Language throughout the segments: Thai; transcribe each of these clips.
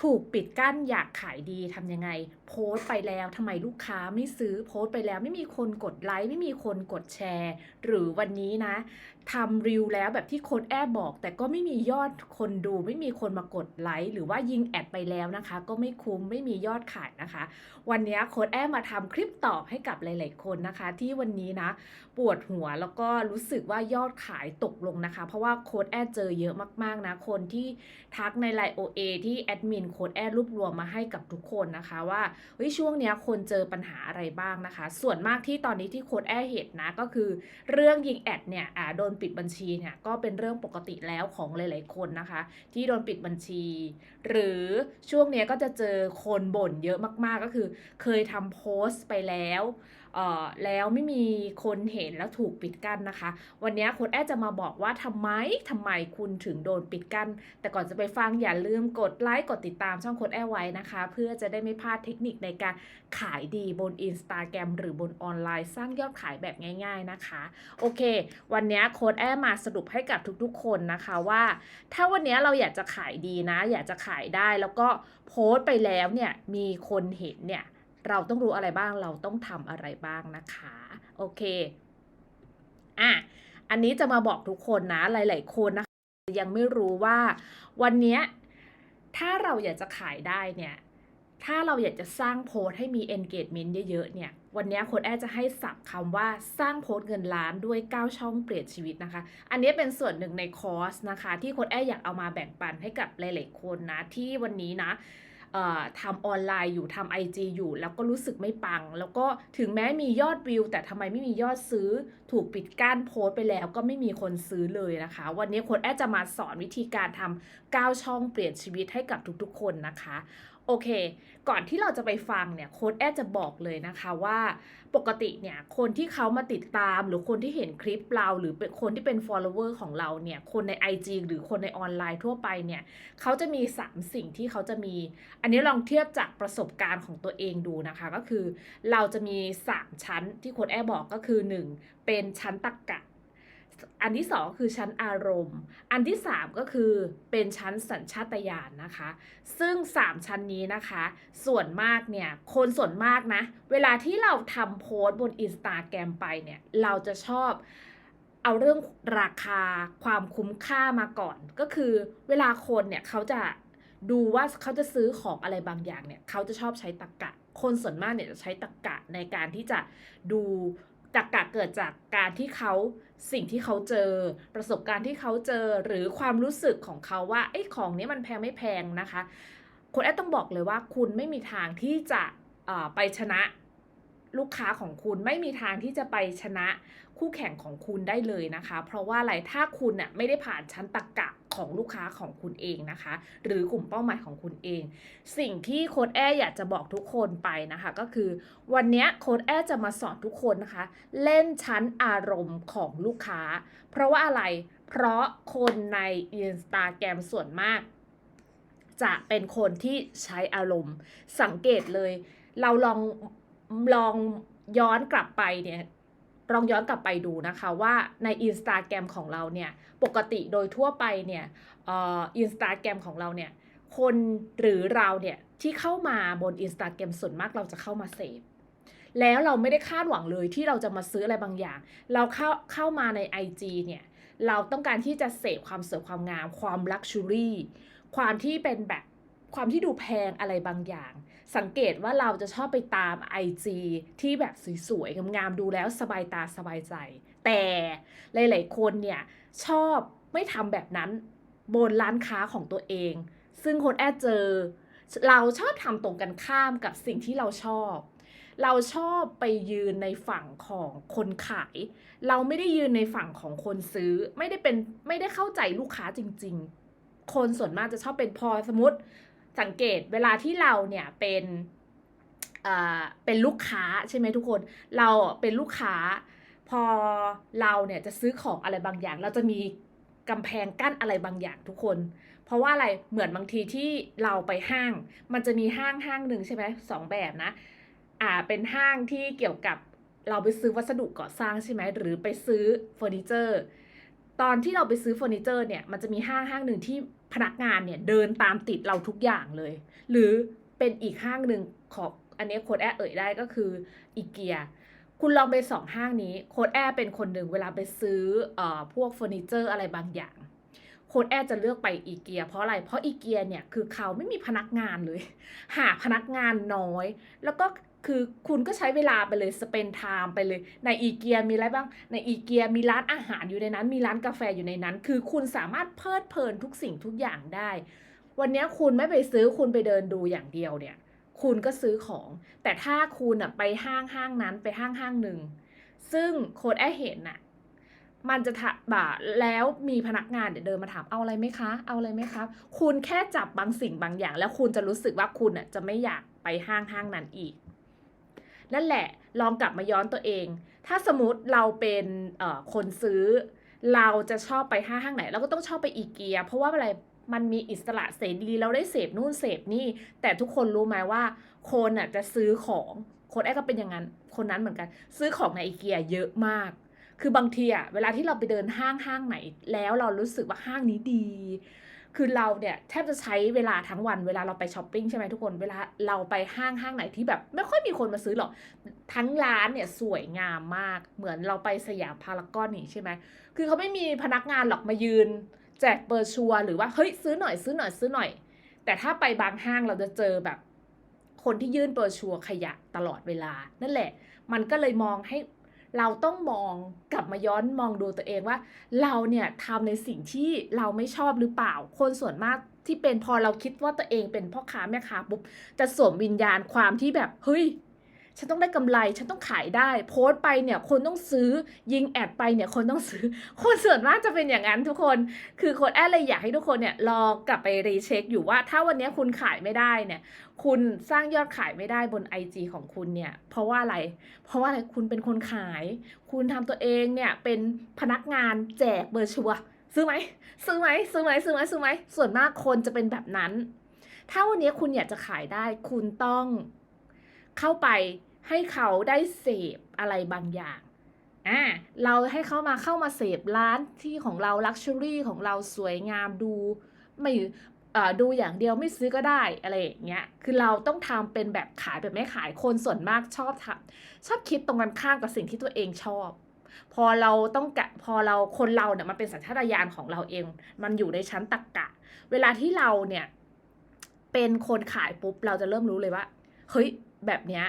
ถูกปิดกั้นอยากขายดีทำยังไง โพสต์ไปแล้วทำไมลูกค้าไม่ซื้อโพสต์ไปแล้วไม่มีคนกดไลค์ไม่มีคนกดแชร์ หรือวันนี้นะทำรีวแล้วแบบที่โค้ดแอบบอก แต่ก็ไม่มียอดคนดู ไม่มีคนมากดไลค์หรือว่ายิงแอดไปแล้วนะคะ ก็ไม่คุ้มไม่มียอดขายนะคะ วันนี้โค้ดแอบมาทำคลิปตอบให้กับหลาย ๆ คนนะคะ ที่วันนี้นะ ปวดหัวแล้วก็รู้สึกว่ายอดขายตกลงนะคะ เพราะว่าโค้ดแอดเจอเยอะมากๆนะคนที่ทักในไลน์ OA ที่แอดมินโค้ดแอดรวบรวมมาให้กับทุกคนนะคะ ว่าเฮ้ยช่วงเนี้ยคนเจอปัญหาอะไรบ้างนะคะ ส่วนมากที่ตอนนี้ที่โค้ดแอดเห็นนะก็คือ เรื่องยิงแอดเนี่ยอ่าโดนปิดบัญชีเนี่ยก็เป็นเรื่องปกติแล้วของหลาย ๆ คนนะคะ ที่โดนปิดบัญชี หรือช่วงเนี้ยก็จะเจอคนบ่นเยอะมากๆก็คือ เคยทำโพสต์ไปแล้ว แล้วไม่มีคนเห็นแล้วถูกปิดกั้นนะคะ วันนี้คุณแอดจะมาบอกว่าทำไมทำไมคุณถึงโดนปิดกั้น แต่ก่อนจะไปฟังอย่าลืมกดไลค์กดติดตามช่องโค้ดแอดไว้นะคะ เพื่อจะได้ไม่พลาดเทคนิคในการขายดีบน Instagram หรือบนออนไลน์ สร้างยอดขายแบบง่าย ๆนะคะ โอเค วันนี้โค้ดแอดมาสรุปให้กับทุกๆ คนนะคะว่า ถ้าวันนี้เราอยากจะขายดีนะ อยากจะขายได้แล้วก็โพสต์ไปแล้วเนี่ยมีคนเห็นเนี่ย เราต้องรู้อะไรบ้างเราต้องทำอะไรบ้างนะคะ โอเคอะอันนี้จะมาบอกทุกคนนะหลาย ๆ คนนะคะยังไม่รู้ว่าวันนี้ถ้าเราอยากจะขายได้เนี่ยถ้าเราอยากจะสร้างโพสให้มี engagement เยอะ ๆ เนี่ย วันนี้โค้ดแอจะให้สับคำว่าสร้างโพสเงินล้านด้วย 9 ช่องเปลี่ยนชีวิตนะคะ อันนี้เป็นส่วนหนึ่งในคอร์สนะคะ ที่โค้ดแออยากเอามาแบ่งปันให้กับหลาย ๆ คนนะ ที่วันนี้นะ ทำออนไลน์อยู่ทำ IG อยู่ แล้วก็รู้สึกไม่ปัง แล้วก็ถึงแม้มียอดวิว แต่ทำไมไม่มียอดซื้อ ถูกปิดกั้นโพสต์ไปแล้วก็ไม่มีคนซื้อเลยนะคะ วันนี้โค้ดแอดจะมาสอนวิธีการทำ9ช่องเปลี่ยนชีวิตให้กับทุกๆคนนะคะ โอเค ก่อนที่เราจะไปฟังเนี่ยโค้ดแอดจะบอกเลยนะคะว่าปกติเนี่ยคนที่เขามาติดตามหรือคนที่เห็นคลิปเรา หรือเป็นคนที่เป็น follower ของเราเนี่ยคนใน IG หรือคนในออนไลน์ทั่วไปเนี่ยเขาจะมี 3 สิ่งที่เขาจะมี อันนี้ลองเทียบจากประสบการณ์ของตัวเองดูนะคะ ก็คือเราจะมี 3 ชั้นที่โค้ดแอดบอกก็คือ 1 เป็นชั้นตรรกะ อันที่2คือชั้นอารมณ์ อันที่3ก็คือเป็นชั้นสัญชาตญาณนะคะ ซึ่ง3ชั้นนี้นะคะ ส่วนมากเนี่ย คนส่วนมากนะ เวลาที่เราทำโพสต์บนอินสตาแกรมไปเนี่ย เราจะชอบเอาเรื่องราคาความคุ้มค่ามาก่อน ก็คือเวลาคนเนี่ยเขาจะดูว่าเขาจะซื้อของอะไรบางอย่างเนี่ย เขาจะชอบใช้ตรรกะ คนส่วนมากเนี่ยจะใช้ตรรกะในการที่จะดู ตักกะเกิดจากการที่เขาสิ่งที่เขาเจอ ประสบการณ์ที่เขาเจอหรือความรู้สึกของเขาว่าไอ้ของนี้มันแพงไม่แพงนะคะคุณแอดต้องบอกเลยว่าคุณไม่มีทางที่จะไปชนะ ลูกค้าของคุณไม่มีทางที่จะไปชนะคู่แข่งของคุณได้เลยนะคะ เพราะว่าอะไรถ้าคุณน่ะไม่ได้ผ่านชั้นตรรกะของลูกค้าของคุณเองนะคะ หรือกลุ่มเป้าหมายของคุณเอง สิ่งที่โค้ดแอร์อยากจะบอกทุกคนไปนะคะ ก็คือ วันนี้โค้ดแอร์จะมาสอนทุกคนนะคะ เล่นชั้นอารมณ์ของลูกค้า เพราะว่าอะไรเพราะคนใน Instagram ส่วนมาก จะเป็นคนที่ใช้อารมณ์สังเกตเลย เราลอง ลองย้อนกลับไปเนี่ยลองย้อนกลับไปดูนะคะว่าใน Instagram ของเราเนี่ยปกติโดยทั่วไปเนี่ยอินสตาแกรมของเราเนี่ยคนหรือเราเนี่ยที่เข้ามาบน Instagram ส่วนมากเราจะเข้ามาเสพแล้วเราไม่ได้คาดหวังเลยที่เราจะมาซื้ออะไรบางอย่าง เราเข้าเข้ามาใน IG เนี่ยเราต้องการที่จะเสพความสวยความงาม ความลักชูรี่ความที่เป็นแบบความที่ดูแพงอะไรบางอย่าง สังเกตว่าเราจะชอบไปตาม IG ที่แบบสวยๆงามๆดูแล้วสบายตาสบายใจ แต่หลายๆคนเนี่ยชอบไม่ทำแบบนั้นบนร้านค้าของตัวเอง ซึ่งคนแอดเจอ เราชอบทำตรงกันข้ามกับสิ่งที่เราชอบ เราชอบไปยืนในฝั่งของคนขาย เราไม่ได้ยืนในฝั่งของคนซื้อ ไม่ได้เป็นไม่ได้เข้าใจลูกค้าจริง ๆ คนส่วนมากจะชอบเป็นพอสมมติ สังเกตเวลาที่เราเนี่ยเป็นอ่าเป็นลูกค้าใช่ไหมทุกคน เราเป็นลูกค้า พอเราเนี่ยจะซื้อของอะไรบางอย่าง เราจะมีกำแพงกั้นอะไรบางอย่างทุกคน เพราะว่าอะไรเหมือนบางทีที่เราไปห้าง มันจะมีห้างห้างหนึ่งใช่ไหมสองแบบนะอ่าเป็นห้างที่เกี่ยวกับเราไปซื้อวัสดุก่อสร้างใช่ไหมหรือไปซื้อเฟอร์นิเจอร์ตอนที่เราไปซื้อเฟอร์นิเจอร์เนี่ยมันจะมีห้างห้างหนึ่งที่ พนักงานเนี่ยเดินตามติดเราทุกอย่างเลย หรือเป็นอีกห้างหนึ่งขออันนี้โค้ดแอร์เอ่ยได้ก็คืออีเกียคุณลองไปสองห้างนี้โค้ดแอร์เป็นคนหนึ่งเวลาไปซื้ออพวกเฟอร์นิเจอร์อะไรบางอย่างโค้ดแอร์จะเลือกไปอีเกียเพราะอะไร เพราะอีเกียเนี่ยคือเขาไม่มีพนักงานเลย หาพนักงานน้อย แล้วก็ คือคุณก็ใช้เวลาไปเลยสเปนไทม์ไปเลย ในอีเกียมีอะไรบ้าง ในอีเกียมีร้านอาหารอยู่ในนั้น มีร้านกาแฟอยู่ในนั้น คือคุณสามารถเพลิดเพลินทุกสิ่งทุกอย่างได้ วันนี้คุณไม่ไปซื้อคุณไปเดินดูอย่างเดียวเนี่ย คุณก็ซื้อของ แต่ถ้าคุณอะไปห้างห้างนั้นไปห้างห้างหนึ่ง ซึ่งโค้ดแอเห็นน่ะมันจะถะบ่าแล้วมีพนักงานเดี๋ยวเดินมาถามเอาอะไรไหมคะ เอาอะไรไหมครับ คุณแค่จับบางสิ่งบางอย่าง แล้วคุณจะรู้สึกว่าคุณอะจะไม่อยากไปห้างห้างนั้นอีก นั่นแหละลองกลับมาย้อนตัวเอง ถ้าสมมติเราเป็นคนซื้อ เราจะชอบไปห้างห้างไหน เราก็ต้องชอบไปอีเกีย เพราะว่าอะไรมันมีอิสระเสรีเราได้เสพนู่นเสพนี่ แต่ทุกคนรู้ไหมว่า คนอะจะซื้อของคนแอร์ก็เป็นอย่างนั้นคนนั้นเหมือนกัน ซื้อของในอีเกียเยอะมาก คือบางทีอะเวลาที่เราไปเดินห้างห้างไหน แล้วเรารู้สึกว่าห้างนี้ดี คือเราเนี่ยแทบจะใช้เวลาทั้งวันเวลาเราไปช้อปปิ้งใช่ไหมทุกคนเวลาเราไปห้างห้างไหนที่แบบ ไม่ค่อยมีคนมาซื้อหรอกทั้งร้านเนี่ยสวยงามมาก เหมือนเราไปสยามพารากอนนี่ใช่ไหมคือเขาไม่มีพนักงานหรอกมายืน แจกเบอร์ชัวหรือว่าเฮ้ยซื้อหน่อยซื้อหน่อยซื้อหน่อย แต่ถ้าไปบางห้างเราจะเจอแบบ คนที่ยื่นเบอร์ชัวขยะตลอดเวลา นั่นแหละ มันก็เลยมองให้ เราต้องมองกลับมาย้อนมองดูตัวเองว่า เราเนี่ยทำในสิ่งที่เราไม่ชอบหรือเปล่า คนส่วนมากที่เป็นพอเราคิดว่าตัวเองเป็นพ่อค้าแม่ค้าปุ๊บจะสวมวิญญาณความที่แบบเฮ้ย ฉันต้องได้กำไร ฉันต้องขายได้ โพสต์ไปเนี่ย คนต้องซื้อ ยิงแอดไปเนี่ย คนต้องซื้อ คนส่วนมากจะเป็นอย่างนั้นทุกคน คือค้ดแอดเลยอยากให้ทุกคนเนี่ยลองกลับไปรีเช็คอยู่ว่า ถ้าวันนี้คุณขายไม่ได้เนี่ย คุณสร้างยอดขายไม่ได้บน IG ของคุณเนี่ย เพราะว่าอะไร เพราะว่าอะไร คุณเป็นคนขาย คุณทำตัวเองเนี่ยเป็นพนักงานแจกเบอร์ชัว ซื้อไหม ซื้อไหม ซื้อไหม ซื้อไหม ซื้อไหม ส่วนมากคนจะเป็นแบบนั้น ถ้าวันนี้คุณอยากจะขายได้ คุณต้อง เข้าไปให้เขาได้เสพอะไรบางอย่างอ่าเราให้เขามาเข้ามาเสพร้านที่ของเราลักชัวรี่ของเราสวยงามดูไม่เอ่อดูอย่างเดียวไม่ซื้อก็ได้อะไรอย่างเงี้ย คือเราต้องทำเป็นแบบขายแบบไม่ขาย คนส่วนมากชอบทำชอบคิดตรงกันข้ามกับสิ่งที่ตัวเองชอบ พอเราต้องกะพอเราคนเราเนี่ยมันเป็นสัญชาตญาณของเราเอง มันอยู่ในชั้นตรกกะ เวลาที่เราเนี่ยเป็นคนขายปุ๊บเราจะเริ่มรู้เลยว่า เฮ้ย แบบเนี้ย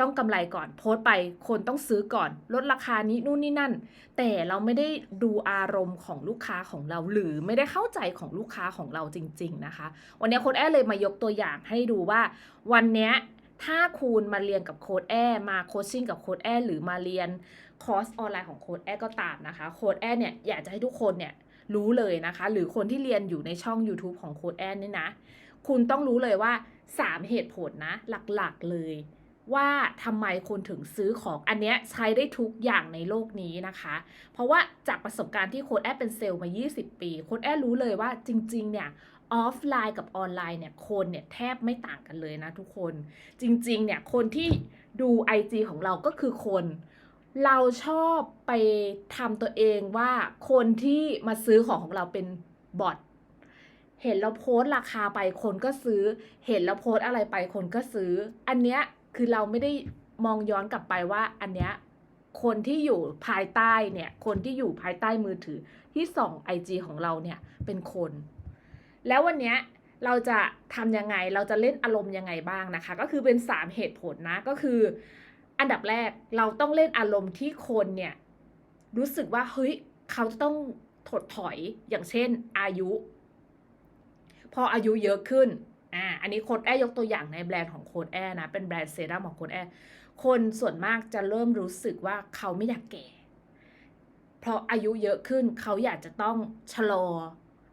ต้องกำไรก่อนโพสต์ไปคนต้องซื้อก่อน ลดราคานี้นู่นนี่นั่น แต่เราไม่ได้ดูอารมณ์ของลูกค้าของเรา หรือไม่ได้เข้าใจของลูกค้าของเราจริง ๆนะคะ วันนี้โค้ดแอร์เลยมายกตัวอย่างให้ดูว่า วันนี้ถ้าคุณมาเรียนกับโค้ดแอร์มาโคชชิ่งกับโค้ดแอร์หรือมาเรียนคอร์สออนไลน์ของโค้ดแอร์ก็ตามนะคะโค้ดแอร์เนี่ยอยากจะให้ทุกคนเนี่ยรู้เลยนะคะ หรือคนที่เรียนอยู่ในช่อง YouTube ของโค้ดแอร์นี่นะ คุณต้องรู้เลยว่า 3 เหตุผลนะ หลักๆเลยว่าทำไมคุณถึงซื้อของอันเนี้ยใช้ได้ทุกอย่างในโลกนี้นะคะ เพราะว่าจากประสบการณ์ที่โค้ดแอดเป็นเซลล์มา 20 ปีโค้ดแอดรู้เลยว่าจริง ๆ เนี่ยออฟไลน์กับออนไลน์เนี่ยคนเนี่ยแทบไม่ต่างกันเลยนะทุกคน จริง ๆ เนี่ยคนที่ดู IG ของเราก็คือคน เราชอบไปทำตัวเองว่าคนที่มาซื้อของของเราเป็นบอท เห็นเราโพสต์ราคาไปคนก็ซื้อ เห็นเราโพสต์อะไรไปคนก็ซื้อ อันเนี้ยคือเราไม่ได้มองย้อนกลับไปว่าอันเนี้ยคนที่อยู่ภายใต้เนี่ย คนที่อยู่ภายใต้มือถือที่ส่อง IG ของเราเนี่ยเป็นคน แล้ววันเนี้ยเราจะทำยังไง เราจะเล่นอารมณ์ยังไงบ้างนะคะ ก็คือเป็น 3 เหตุผลนะ ก็คือ อันดับแรกเราต้องเล่นอารมณ์ที่คนเนี่ยรู้สึกว่าเฮ้ยเขาจะต้องถดถอยอย่างเช่น อายุ พออายุเยอะขึ้นอ่าอันนี้โคดแอร์ยกตัวอย่างในแบรนด์ของโคดแอร์นะ เป็นแบรนด์เซรั่มของโคดแอร์คนส่วนมากจะเริ่มรู้สึกว่าเขาไม่อยากแก่ เพราะอายุเยอะขึ้นเขาอยากจะต้องชะลอ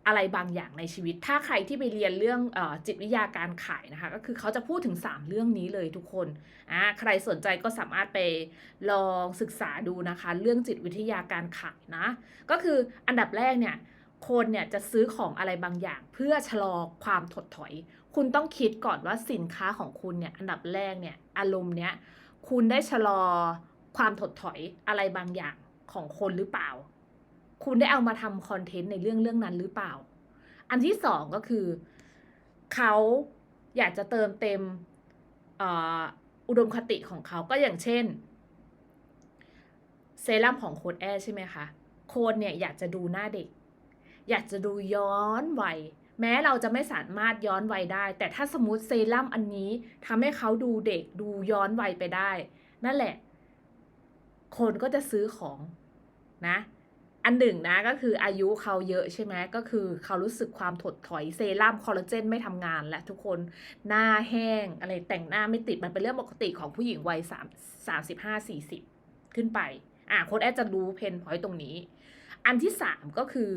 อะไรบางอย่างในชีวิต ถ้าใครที่ไปเรียนเรื่องอจิตวิทยาการขายนะคะ ก็คือเขาจะพูดถึง 3 เรื่องนี้เลยทุกคนอ่าใครสนใจก็สามารถไปลองศึกษาดูนะคะ เรื่องจิตวิทยาการขายนะ ก็คืออันดับแรกเนี่ย คนเนี่ยจะซื้อของอะไรบางอย่าง เพื่อชะลอความถดถอย คุณต้องคิดก่อนว่าสินค้าของคุณเนี่ยอันดับแรกเนี่ยอารมณ์เนี้ยคุณได้ชะลอความถดถอยอะไรบางอย่างของคนหรือเปล่า คุณได้เอามาทำคอนเทนต์ในเรื่องเรื่องนั้นหรือเปล่า อันที่สองก็คือ เขาอยากจะเติมเต็มอุดมคติของเขาก็อย่างเช่น เซรั่มของโค้ดแอร์ใช่ไหมคะ โค้ดเนี่ยอยากจะดูหน้าเด็ก อยากจะดูย้อนวัยแม้เราจะไม่สามารถย้อนวัยได้ แต่ถ้าสมมติเซรั่มอันนี้ทำให้เขาดูเด็กดูย้อนวัยไปได้ นั่นแหละ คนก็จะซื้อของนะ อันหนึ่งนะก็คืออายุเขาเยอะใช่ไหมก็คือเขารู้สึกความถดถอยเซรั่มคอลลาเจนไม่ทำงานและทุกคนหน้าแห้งอะไรแต่งหน้าไม่ติดมันเป็นเรื่องปกติของผู้หญิงวัยสามสามสิบห้าสี่สิบขึ้นไปอะโค้ดแอดจะรู้เพนพอยต์ตรงนี้ อันที่สามก็คือ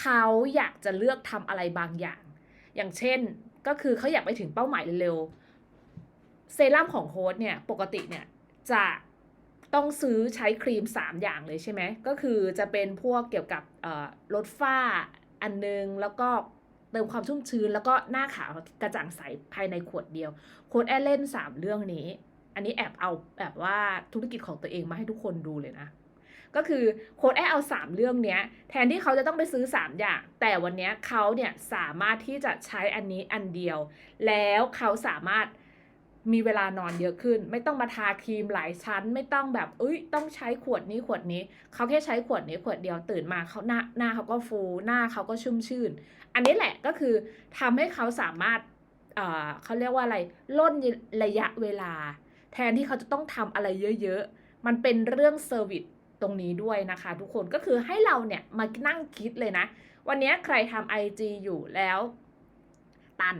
เขาอยากจะเลือกทำอะไรบางอย่าง อย่างเช่นก็คือเขาอยากไปถึงเป้าหมายเร็วๆเซรั่มของโค้ดเนี่ยปกติเนี่ยจะต้องซื้อใช้ครีม 3 อย่างเลยใช่ไหม ก็คือจะเป็นพวกเกี่ยวกับลดฝ้าอันนึง แล้วก็เติมความชุ่มชื้น แล้วก็หน้าขาวกระจ่างใสภายในขวดเดียว โค้ดแอเล่น 3 เรื่องนี้ อันนี้แอบเอาแบบว่าธุรกิจของตัวเองมาให้ทุกคนดูเลยนะ ก็คือโค้ดแอเอา 3 เรื่องเนี้ยแทนที่เขาจะต้องไปซื้อ 3 อย่าง แต่วันนี้เขาเนี่ยสามารถที่จะใช้อันนี้อันเดียว แล้วเขาสามารถมีเวลานอนเยอะขึ้น ไม่ต้องมาทาครีมหลายชั้น ไม่ต้องแบบเอ้ยต้องใช้ขวดนี้ขวดนี้ เขาแค่ใช้ขวดนี้ขวดเดียวตื่นมาเขาหน้าหน้าเขาก็ฟูหน้าเขาก็ชุ่มชื่น อันนี้แหละก็คือทำให้เขาสามารถเอ่อเขาเรียกว่าอะไรล่นระยะเวลา แทนที่เขาจะต้องทำอะไรเยอะ ๆ มันเป็นเรื่องเซอร์วิส ตรงนี้ด้วยนะคะ ทุกคนก็คือให้เราเนี่ยมานั่งคิดเลยนะ วันนี้ใครทำ IG อยู่แล้วตัน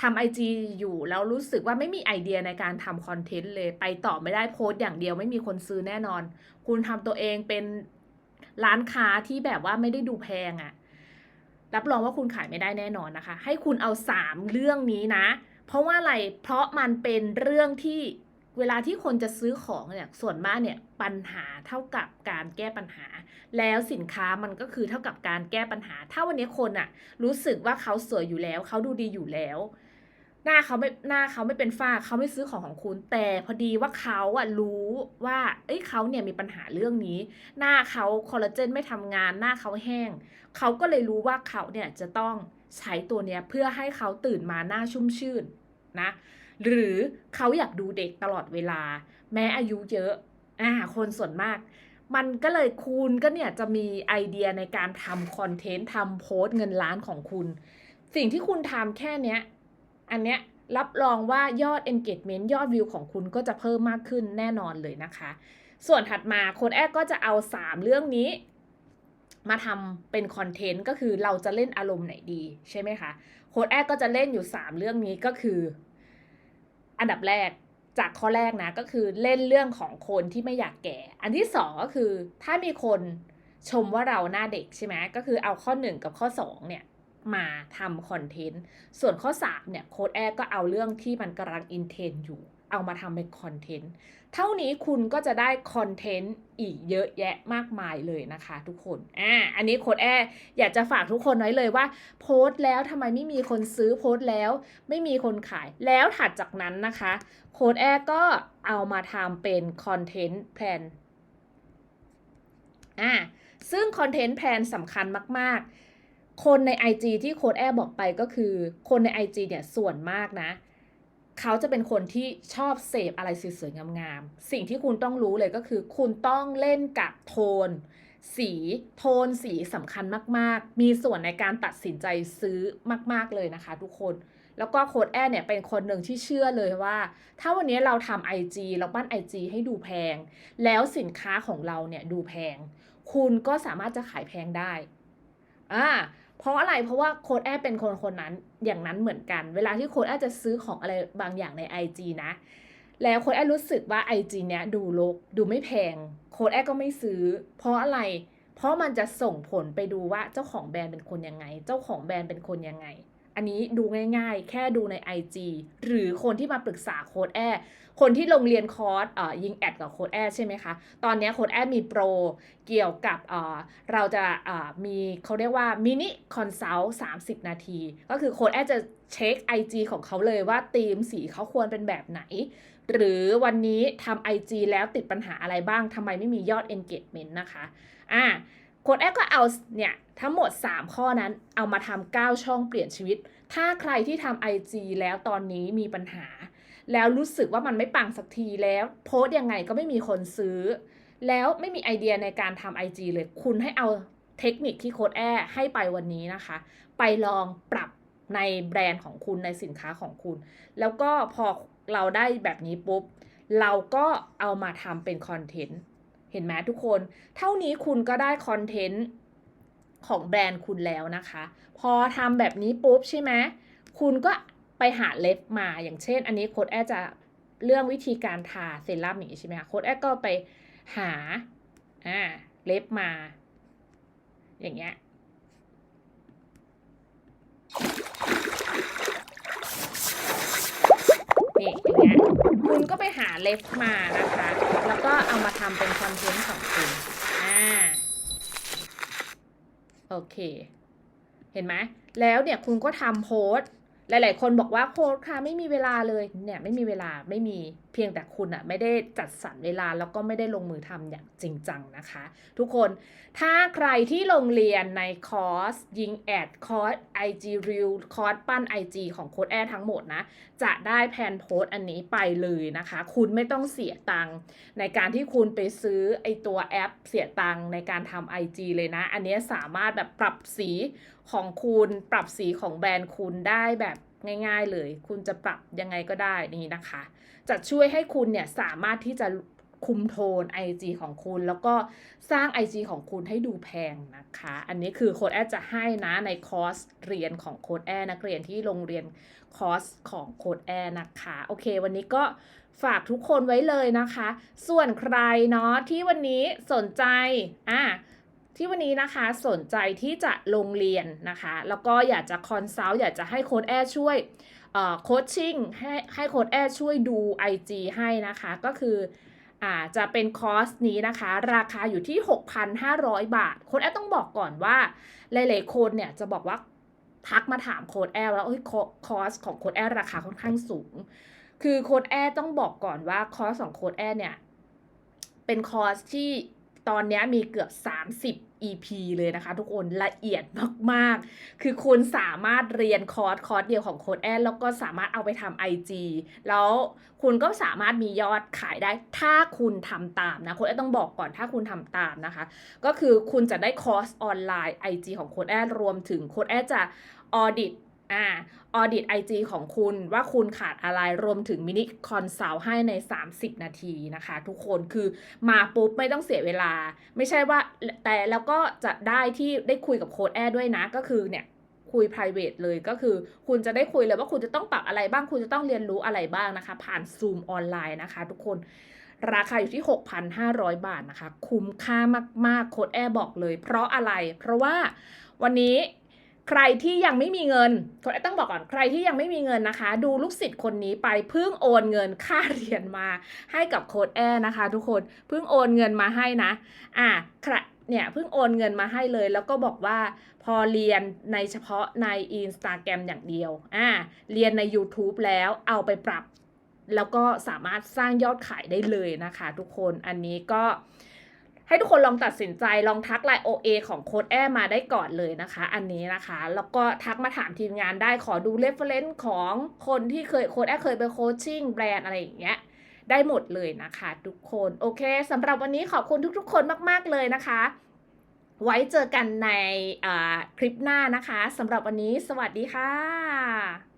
ทำ IG อยู่แล้วรู้สึกว่าไม่มีไอเดียในการทำคอนเทนต์เลยไปต่อไม่ได้โพสต์อย่างเดียวไม่มีคนซื้อแน่นอน คุณทำตัวเองเป็นร้านค้าที่แบบว่าไม่ได้ดูแพงอะ่ะรับรองว่าคุณขายไม่ได้แน่นอนนะคะ ให้คุณเอาสามเรื่องนี้นะ เพราะว่าอะไรเพราะมันเป็นเรื่องที่ เวลาที่คนจะซื้อของเนี่ยส่วนมากเนี่ยปัญหาเท่ากับการแก้ปัญหา แล้วสินค้ามันก็คือเท่ากับการแก้ปัญหา ถ้าวันนี้คนอะรู้สึกว่าเขาสวยอยู่แล้ว เขาดูดีอยู่แล้ว หน้าเขาไม่หน้าเขาไม่เป็นฝ้าเขาไม่ซื้อของของคุณ แต่พอดีว่าเขาอะรู้ว่า เอ้ยเขาเนี่ยมีปัญหาเรื่องนี้ หน้าเขาคอลลาเจนไม่ทำงาน หน้าเขาแห้งเขาก็เลยรู้ว่าเขาเนี่ยจะต้องใช้ตัวเนี้ยเพื่อให้เขาตื่นมาหน้าชุ่มชื่นนะ หรือเขาอยากดูเด็กตลอดเวลา แม้อายุเยอะอ่าคนส่วนมาก มันก็เลยคุณก็เนี่ยจะมีไอเดียในการทำคอนเทนต์ทำโพสต์เงินล้านของคุณ สิ่งที่คุณทำแค่เนี้ย อันเนี้ยรับรองว่ายอด engagement ยอดวิวของคุณก็จะเพิ่มมากขึ้นแน่นอนเลยนะคะ ส่วนถัดมาโค้ดแอดก็จะเอา 3 เรื่องนี้ มาทำเป็นคอนเทนต์ก็คือเราจะเล่นอารมณ์ไหนดีใช่ไหมคะโค้ดแอดก็จะเล่นอยู่ 3 เรื่องนี้ก็คือ อันดับแรกจากข้อแรกนะก็คือเล่นเรื่องของคนที่ไม่อยากแก่ อันที่สองก็คือถ้ามีคนชมว่าเราหน้าเด็กใช่ไหมก็คือเอาข้อหนึ่งกับข้อสองเนี่ยมาทำคอนเทนต์ ส่วนข้อสามเนี่ยโค้ดแอดก็เอาเรื่องที่มันกำลังอินเทนอยู่ เอามาทำเป็นคอนเทนต์ เท่านี้คุณก็จะได้คอนเทนต์อีกเยอะแยะมากมายเลยนะคะทุกคน อ่า อันนี้โค้ดแอดอยากจะฝากทุกคนไว้เลยว่า โพสต์แล้วทำไมไม่มีคนซื้อโพสต์แล้ว ไม่มีคนขาย แล้วถัดจากนั้นนะคะ โค้ดแอดก็เอามาทำเป็นคอนเทนต์แพลน อ่า ซึ่งคอนเทนต์แพลนสำคัญมาก ๆ คนใน IG ที่โค้ดแอร์บอกไปก็คือ คนใน IG เนี่ยส่วนมากนะ เขาจะเป็นคนที่ชอบเสพอะไรสวยๆงามๆ สิ่งที่คุณต้องรู้เลยก็คือ คุณต้องเล่นกับโทน สีโทนสีสำคัญมาก ๆ มีส่วนในการตัดสินใจซื้อมาก ๆ เลยนะคะ ทุกคน แล้วก็โค้ดแอร์เนี่ยเป็นคนหนึ่งที่เชื่อเลยว่า ถ้าวันนี้เราทำ IG เราปั้น IG ให้ดูแพง แล้วสินค้าของเราเนี่ยดูแพง คุณก็สามารถจะขายแพงได้อ่า เพราะอะไรเพราะว่าโค้ดแอดเป็นคนคนนั้นอย่างนั้นเหมือนกัน เวลาที่โค้ดแอดจะซื้อของอะไรบางอย่างใน IG นะ แล้วโค้ดแอดรู้สึกว่า IG เนี้ยดูลกดูไม่แพงโค้ดแอดก็ไม่ซื้อ เพราะอะไร เพราะมันจะส่งผลไปดูว่าเจ้าของแบรนด์เป็นคนยังไง เจ้าของแบรนด์เป็นคนยังไง อันนี้ดูง่ายๆ แค่ดูใน IG หรือคนที่มาปรึกษาโค้ดแอดคนที่ลงเรียนคอร์สยิงแอดกับโค้ดแอดใช่ไหมคะ ตอนนี้โค้ดแอดมีโปรเกี่ยวกับเราจะมีเขาเรียกว่ามินิคอนซัลท์30นาที ก็คือโค้ดแอดจะเช็ค IG ของเขาเลยว่าธีมสีเขาควรเป็นแบบไหน หรือวันนี้ทำ IG แล้วติดปัญหาอะไรบ้างทำไมไม่มียอด engagement นะคะอ่า โค้ดแอดก็เอาเนี่ยทั้งหมด 3 ข้อนั้นเอามาทำ9ช่องเปลี่ยนชีวิต ถ้าใครที่ทำ IG แล้วตอนนี้มีปัญหา แล้วรู้สึกว่ามันไม่ปังสักทีแล้ว โพสต์ยังไงก็ไม่มีคนซื้อ แล้วไม่มีไอเดียในการทำ IG เลยคุณให้เอาเทคนิคที่โค้ดแอร์ให้ไปวันนี้นะคะ ไปลองปรับในแบรนด์ของคุณในสินค้าของคุณ แล้วก็พอเราได้แบบนี้ปุ๊บ เราก็เอามาทำเป็นคอนเทนต์ เห็นไหมทุกคน เท่านี้คุณก็ได้คอนเทนต์ของแบรนด์คุณแล้วนะคะ พอทำแบบนี้ปุ๊บใช่ไหมคุณก็ไปหาเล็บมาอย่างเช่น อันนี้โค้ดแอดจะเรื่องวิธีการทาเซรั่มอย่างนี้ใช่ไหมคะโค้ดแอดก็ไปหาอ่าเล็บมา อย่างเงี้ย นี่อย่างเงี้ย คุณก็ไปหาเล็บมานะคะ แล้วก็เอามาทำเป็นคอนเทนต์ของคุณอ่าโอเค เห็นไหมแล้วเนี่ยคุณก็ทำโพสต์ หลาย ๆ คนบอกว่าโค้ดค่ะไม่มีเวลาเลยเนี่ยไม่มีเวลาไม่มีเพียงแต่คุณอะไม่ได้จัดสรรเวลาแล้วก็ไม่ได้ลงมือทำอย่างจริงจังนะคะ ทุกคนถ้าใครที่ลงเรียนในคอร์สยิงแอดคอร์ส IG Reel คอร์สปั้น IG ของโค้ดแอร์ทั้งหมดนะ จะได้แพนโพสอันนี้ไปเลยนะคะ คุณไม่ต้องเสียตังค์ในการที่คุณไปซื้อไอตัวแอปเสียตังค์ในการทำ IG เลยนะ อันนี้สามารถแบบปรับสี ของคุณปรับสีของแบรนด์คุณได้แบบง่ายๆเลย คุณจะปรับยังไงก็ได้นี่นะคะ จะช่วยให้คุณเนี่ยสามารถที่จะคุมโทน IG ของคุณ แล้วก็สร้าง IG ของคุณให้ดูแพงนะคะ อันนี้คือโค้ดแอดจะให้นะในคอร์สเรียนของโค้ดแอดนักเรียนที่โรงเรียนคอร์สของโค้ดแอดนะคะ โอเค วันนี้ก็ฝากทุกคนไว้เลยนะคะ ส่วนใครเนาะที่วันนี้สนใจอะ ที่วันนี้นะคะสนใจที่จะลงเรียนนะคะ แล้วก็อยากจะคอนซัลท์อยากจะให้โค้ดแอดช่วยโคชชิ่งให้ให้โค้ดแอดช่วยดู IG ให้นะคะ ก็คืออ่าจะเป็นคอร์สนี้นะคะ ราคาอยู่ที่ 6,500 บาท โค้ดแอดต้องบอกก่อนว่า หลายๆคนเนี่ยจะบอกว่าทักมาถามโค้ดแอดแล้วเฮ้ยคอร์สของโค้ดแอดราคาค่อนข้างสูง คือโค้ดแอดต้องบอกก่อนว่าคอร์สของโค้ดแอดเนี่ยเป็นคอร์สที่ ตอนนี้มีเกือบ 30 EP เลยนะคะ ทุกคนละเอียดมากๆ คือคุณสามารถเรียนคอร์สคอร์สเดียวของโค้ดแอดแล้วก็สามารถเอาไปทำ IG แล้วคุณก็สามารถมียอดขายได้ถ้าคุณทำตามนะโค้ดแอดต้องบอกก่อนถ้าคุณทำตามนะคะ ก็คือคุณจะได้คอร์สออนไลน์ IG ของโค้ดแอดรวมถึงโค้ดแอดจะออดิต อ่าออดิต IG ของคุณว่าคุณขาดอะไรรวมถึงมินิคอนซัลท์ให้ใน 30 นาทีนะคะ ทุกคนคือมาปุ๊บไม่ต้องเสียเวลา ไม่ใช่ว่าแต่แล้วก็จะได้ที่ได้คุยกับโค้ดแอดด้วยนะก็คือเนี่ยคุย private เลยก็คือ คุณจะได้คุยเลยว่าคุณจะต้องปรับอะไรบ้าง คุณจะต้องเรียนรู้อะไรบ้างนะคะ ผ่าน Zoom ออนไลน์นะคะ ทุกคนราคาอยู่ที่ 6,500 บาทนะคะ คุ้มค่ามากๆโค้ดแอร์บอกเลย เพราะอะไร เพราะว่าวันนี้ ใครที่ยังไม่มีเงินโค้ดแอต้องบอกก่อนใครที่ยังไม่มีเงินนะคะ ดูลูกศิษย์คนนี้ไปเพิ่งโอนเงินค่าเรียนมาให้กับโค้ดแอร์นะคะ ทุกคนเพิ่งโอนเงินมาให้นะ อะเนี่ยเพิ่งโอนเงินมาให้เลย แล้วก็บอกว่าพอเรียนในเฉพาะใน Instagram อย่างเดียวอ่าเรียนใน YouTube แล้วเอาไปปรับ แล้วก็สามารถสร้างยอดขายได้เลยนะคะ ทุกคนอันนี้ก็ ให้ทุกคนลองตัดสินใจลองทักไลน์ OA ของโค้ดแอมาได้ก่อนเลยนะคะ อันนี้นะคะ แล้วก็ทักมาถามทีมงานได้ขอดู reference ของคนที่เคยโค้ดแอเคยไปโคชชิ่งแบรนด์อะไรอย่างเงี้ยได้หมดเลยนะคะทุกคนโอเคสำหรับวันนี้ขอบคุณทุกๆ คนมากๆเลยนะคะ ไว้เจอกันในคลิปหน้านะคะสำหรับวันนี้สวัสดีค่ะ